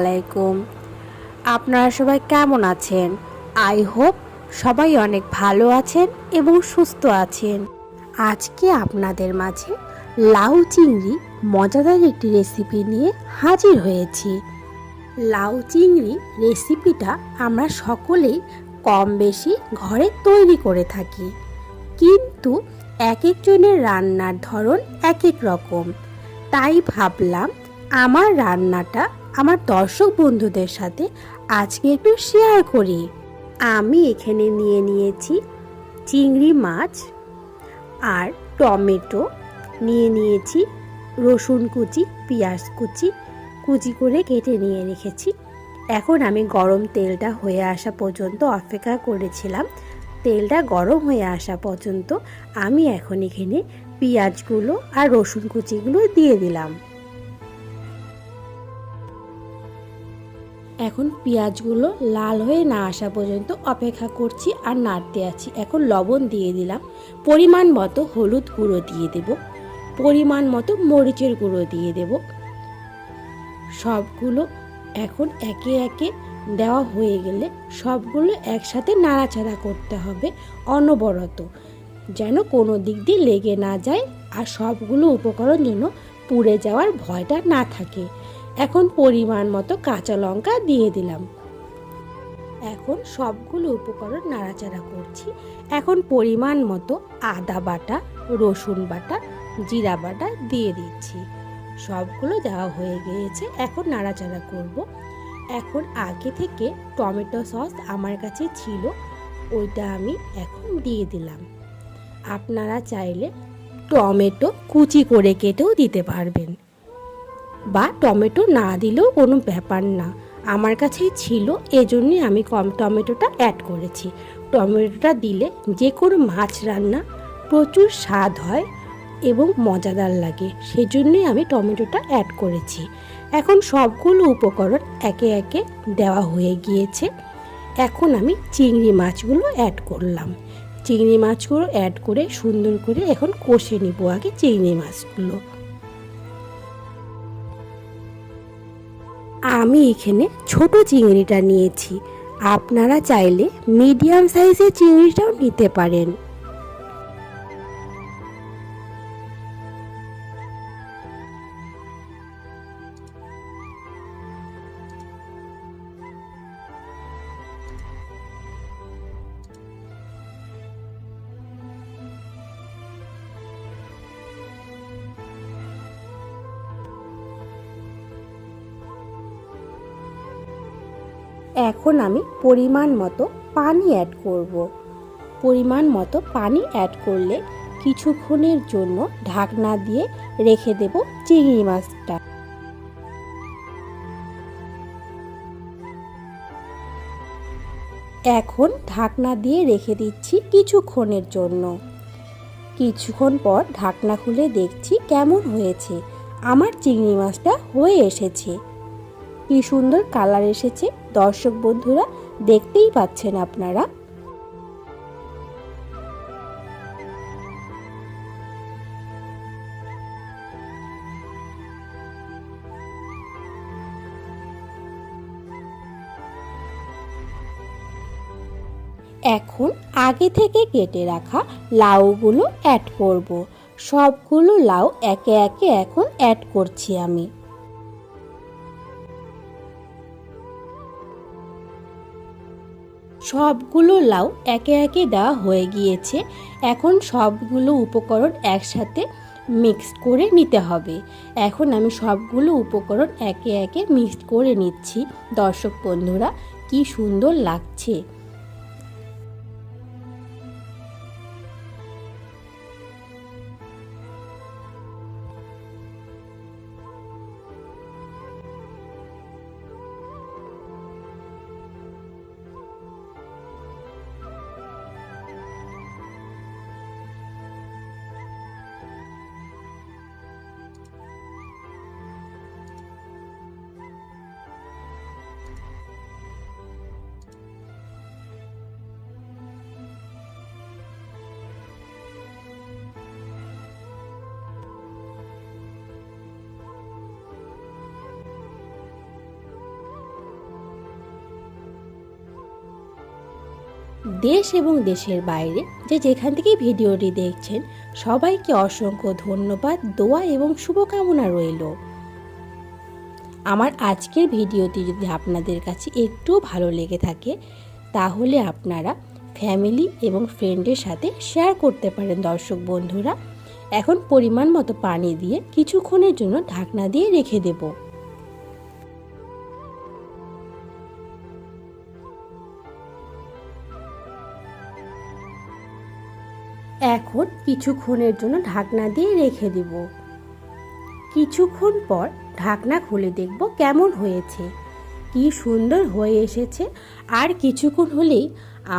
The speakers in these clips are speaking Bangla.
আলাইকুম। আপনারা সবাই কেমন আছেন? আই হোপ সবাই অনেক ভালো আছেন এবং সুস্থ আছেন। আজকে আপনাদের মাঝে লাউ চিংড়ি মজাদার একটি রেসিপি নিয়ে হাজির হয়েছি। লাউ চিংড়ি রেসিপিটা আমরা সকলেই কম বেশি ঘরে তৈরি করে থাকি। কিন্তু এক একজনের রান্নার ধরন এক এক রকম। তাই ভাবলাম আমার রান্নাটা আমার দর্শক বন্ধুদের সাথে আজকে একটু শেয়ার করি। আমি এখানে নিয়ে নিয়েছি চিংড়ি মাছ আর টমেটো। নিয়ে নিয়েছি রসুন কুচি, পেঁয়াজ কুচি কুচি করে কেটে নিয়ে রেখেছি। এখন আমি গরম তেলটা হয়ে আসা পর্যন্ত অপেক্ষা করেছিলাম। তেলটা গরম হয়ে আসা পর্যন্ত আমি এখন এখানে পেঁয়াজগুলো আর রসুন কুচিগুলো দিয়ে দিলাম। এখন পেঁয়াজগুলো লাল হয়ে না আসা পর্যন্ত অপেক্ষা করছি আর নাড়তে আছি। এখন লবণ দিয়ে দিলাম। পরিমাণ মতো হলুদ গুঁড়ো দিয়ে দেব। পরিমাণ মতো মরিচের গুঁড়ো দিয়ে দেব। সবগুলো এখন একে একে দেওয়া হয়ে গেলে সবগুলো একসাথে নাড়াচাড়া করতে হবে অনবরত, যেন কোনো দিক দিয়ে লেগে না যায় আর সবগুলো উপকরণ যেন পুড়ে যাওয়ার ভয়টা না থাকে। এখন পরিমাণ মতো কাঁচা লঙ্কা দিয়ে দিলাম। এখন সবগুলো উপকরণ নাড়াচাড়া করছি। এখন পরিমাণ মতো আদা বাটা, রসুন বাটা, জিরা বাটা দিয়ে দিচ্ছি। সবগুলো দেওয়া হয়ে গিয়েছে, এখন নাড়াচাড়া করব। এখন আগে থেকে টমেটো সস আমার কাছে ছিল, ওইটা আমি এখন দিয়ে দিলাম। আপনারা চাইলে টমেটো কুচি করে কেটেও দিতে পারবেন। বা টমেটো না দিলেও কোনো ব্যাপার না। আমার কাছেই ছিল, এজন্যই আমি কম টমেটোটা অ্যাড করেছি। টমেটোটা দিলে যে কোনো মাছ রান্না প্রচুর স্বাদ হয় এবং মজাদার লাগে, সেজন্যই আমি টমেটোটা অ্যাড করেছি। এখন সবগুলো উপকরণ একে একে দেওয়া হয়ে গিয়েছে। এখন আমি চিংড়ি মাছগুলো অ্যাড করলাম। চিংড়ি মাছগুলো অ্যাড করে সুন্দর করে এখন কষে নিব আগে চিংড়ি মাছগুলো। আমি এখানে ছোট চিংড়িটা নিয়েছি। আপনারা চাইলে মিডিয়াম সাইজের চিংড়িটাও নিতে পারেন। এখন আমি পরিমাণ মতো পানি অ্যাড করব। পরিমাণ মতো পানি অ্যাড করলে কিছুক্ষণের জন্য ঢাকনা দিয়ে রেখে দেব চিংড়ি মাছটা। এখন ঢাকনা দিয়ে রেখে দিচ্ছি কিছুক্ষণের জন্য। কিছুক্ষণ পর ঢাকনা খুলে দেখছি কেমন হয়েছে। আমার চিংড়ি মাছটা হয়ে এসেছে। কি সুন্দর কালার এসেছে। দর্শক বন্ধুরা, দেখতেই পাচ্ছেন আপনারা। এখন আগে থেকে কেটে রাখা লাউগুলো অ্যাড করব। সবগুলো লাউ একে একে এখন অ্যাড করছি আমি। সবগুলো লাউ একে একে দেওয়া হয়ে গিয়েছে। এখন সবগুলো উপকরণ একসাথে মিক্স করে নিতে হবে। এখন আমি সবগুলো উপকরণ একে একে মিক্সড করে নিচ্ছি। দর্শক বন্ধুরা, কি সুন্দর লাগছে। দেশ এবং দেশের বাইরে যে যেখান থেকেই ভিডিওটি দেখছেন, সবাইকে অসংখ্য ধন্যবাদ, দোয়া এবং শুভকামনা রইল। আমার আজকের ভিডিওটি যদি আপনাদের কাছে একটুও ভালো লেগে থাকে, তাহলে আপনারা ফ্যামিলি এবং ফ্রেন্ডের সাথে শেয়ার করতে পারেন, দর্শক বন্ধুরা। এখন পরিমাণ মতো পানি দিয়ে কিছুক্ষণের জন্য ঢাকনা দিয়ে রেখে দেবো। এখন কিছুক্ষণের জন্য ঢাকনা দিয়ে রেখে দেব। কিছুক্ষণ পর ঢাকনা খুলে দেখব কেমন হয়েছে, কি সুন্দর হয়ে এসেছে, আর কিছুক্ষণ হলেই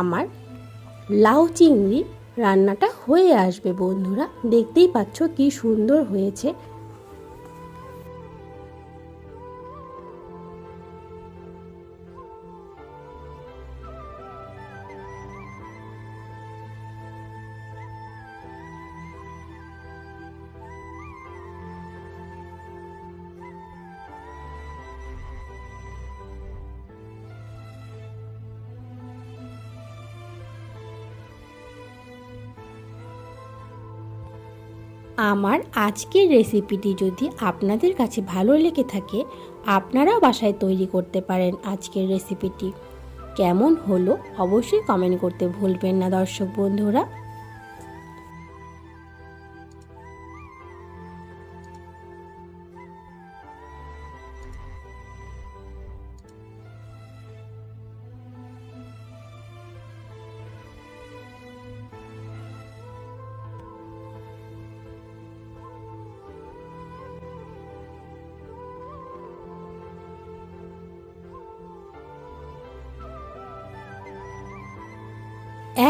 আমার লাউ চিংড়ি রান্নাটা হয়ে আসবে বন্ধুরা। দেখতেই পাচ্ছ কি সুন্দর হয়েছে। আমার আজকের রেসিপিটি যদি আপনাদের কাছে ভালো লেগে থাকে, আপনারাও বাসায় তৈরি করতে পারেন আজকের রেসিপিটি কেমন হলো অবশ্যই কমেন্ট করতে ভুলবেন না দর্শক বন্ধুরা।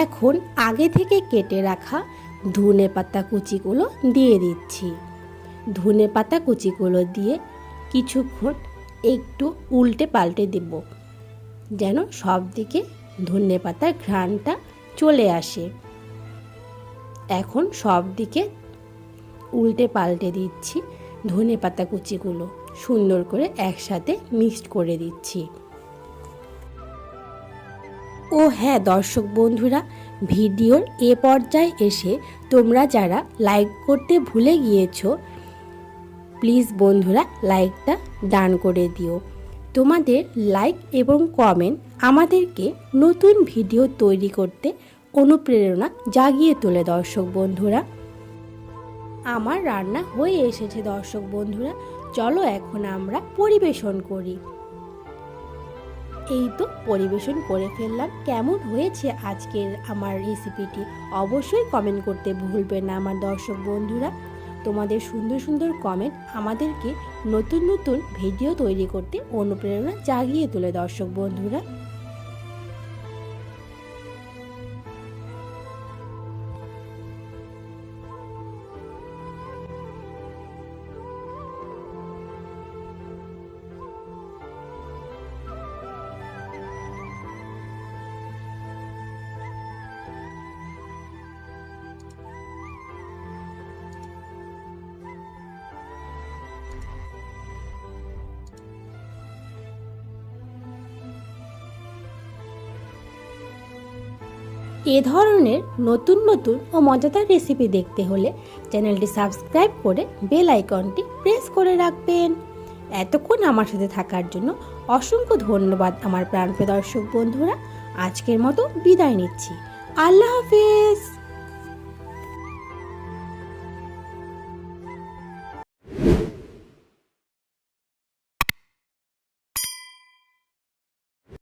এখন আগে থেকে কেটে রাখা ধনে পাতা কুচিগুলো দিয়ে দিচ্ছি। ধনে পাতা কুচিগুলো দিয়ে কিছুক্ষণ একটু উল্টে পাল্টে দেব, যেন সব দিকে ধনে পাতার ঘ্রাণটা চলে আসে। এখন সব দিকে উল্টে পাল্টে দিচ্ছি ধনে পাতা কুচিগুলো, সুন্দর করে একসাথে মিক্সড করে দিচ্ছি। ও হ্যাঁ দর্শক বন্ধুরা, ভিডিওর এ পর্যায়ে এসে তোমরা যারা লাইক করতে ভুলে গিয়েছো, প্লিজ বন্ধুরা লাইকটা দান করে দিও। তোমাদের লাইক এবং কমেন্ট আমাদেরকে নতুন ভিডিও তৈরি করতে অনুপ্রেরণা জাগিয়ে তোলে দর্শক বন্ধুরা। আমার রান্না হয়ে এসেছে দর্শক বন্ধুরা, চলো এখন আমরা পরিবেশন করি। এই তো পরিবেশন করে ফেললাম। কেমন হয়েছে আজকের আমার রেসিপিটি অবশ্যই কমেন্ট করতে ভুলবেন না আমার দর্শক বন্ধুরা। তোমাদের সুন্দর সুন্দর কমেন্ট আমাদেরকে নতুন নতুন ভিডিও তৈরি করতে অনুপ্রেরণা জাগিয়ে তোলে দর্শক বন্ধুরা। এ ধরনের নতুন নতুন ও মজাদার রেসিপি দেখতে হলে চ্যানেলটি সাবস্ক্রাইব করে বেল আইকনটি প্রেস করে রাখবেন। এতক্ষণ আমার সাথে থাকার জন্য অসংখ্য ধন্যবাদ আমার প্রাণপ্রিয় দর্শক বন্ধুরা। আজকের মতো বিদায় নিচ্ছি। আল্লাহ হাফেজ!